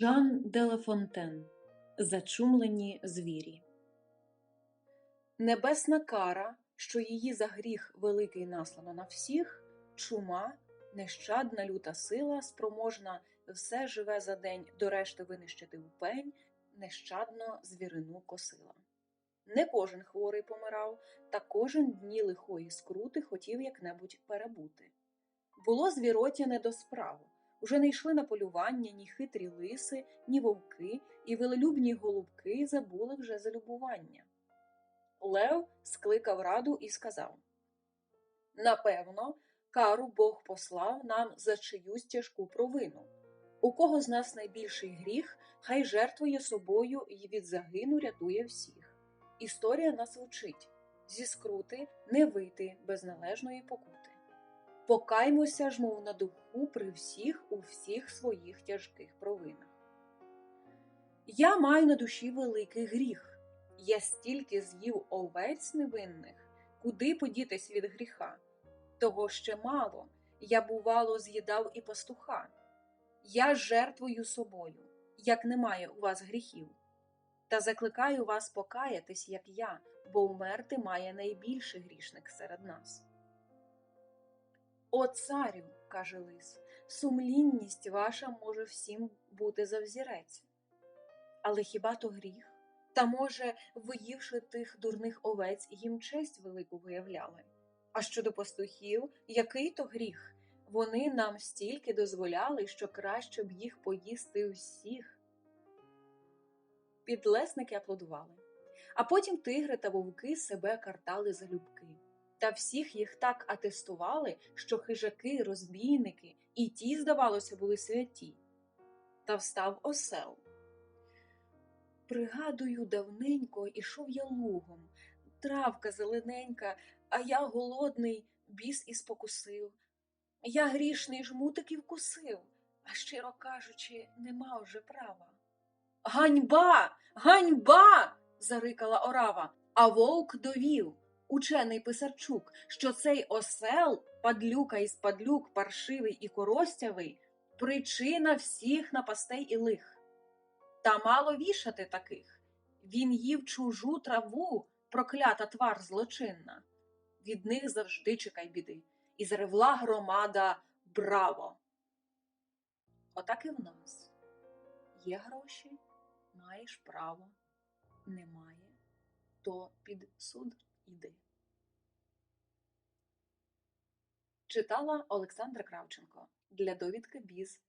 Жан де Ла Фонтен Зачумлені звірі. Небесна кара, що її за гріх великий наслано на всіх, чума, нещадна люта сила, спроможна все живе за день до решти винищити в пень, нещадно звірину косила. Не кожен хворий помирав, та кожен дні лихої скрути хотів як-небудь перебути. Було звіроті не до справу. Уже не йшли на полювання ні хитрі лиси, ні вовки, і велелюбні голубки забули вже залюбування. Лев скликав раду і сказав Напевно, кару Бог послав нам за чиюсь тяжку провину. У кого з нас найбільший гріх, хай жертвує собою і від загину рятує всіх. Історія нас вчить зі скрути не вийти без належної покути. Покаймося ж, мов на духу при всіх у всіх своїх тяжких провинах. Я маю на душі великий гріх. Я стільки з'їв овець невинних, куди подітись від гріха. Того ще мало, я, бувало, з'їдав і пастуха. Я жертвую собою, як немає у вас гріхів. Та закликаю вас покаятись, як я, бо вмерти має найбільший грішник серед нас. О, царю, каже лис, сумлінність ваша може всім бути за взірець. Але хіба то гріх? Та, може, виївши тих дурних овець, їм честь велику виявляли. А щодо пастухів, який то гріх? Вони нам стільки дозволяли, що краще б їх поїсти усіх. Підлесники аплодували. А потім тигри та вовки себе картали за любки. Та всіх їх так атестували, що хижаки, розбійники і ті, здавалося, були святі. Та встав осел. Пригадую, давненько ішов я лугом, травка зелененька, а я голодний, біс і спокусив. Я грішний жмутик і вкусив, а щиро кажучи, нема вже права. Ганьба! Ганьба! зарикала орава, а вовк довів учений писарчук, що цей осел, падлюка із падлюк, паршивий і коростявий, причина всіх напастей і лих. Та мало вішати таких. Він їв чужу траву, проклята твар злочинна. Від них завжди чекай біди. І заревла громада Браво! Отак і в нас. Є гроші, маєш право, немає, то під суд іди. Читала Олександра Кравченко для довідки біз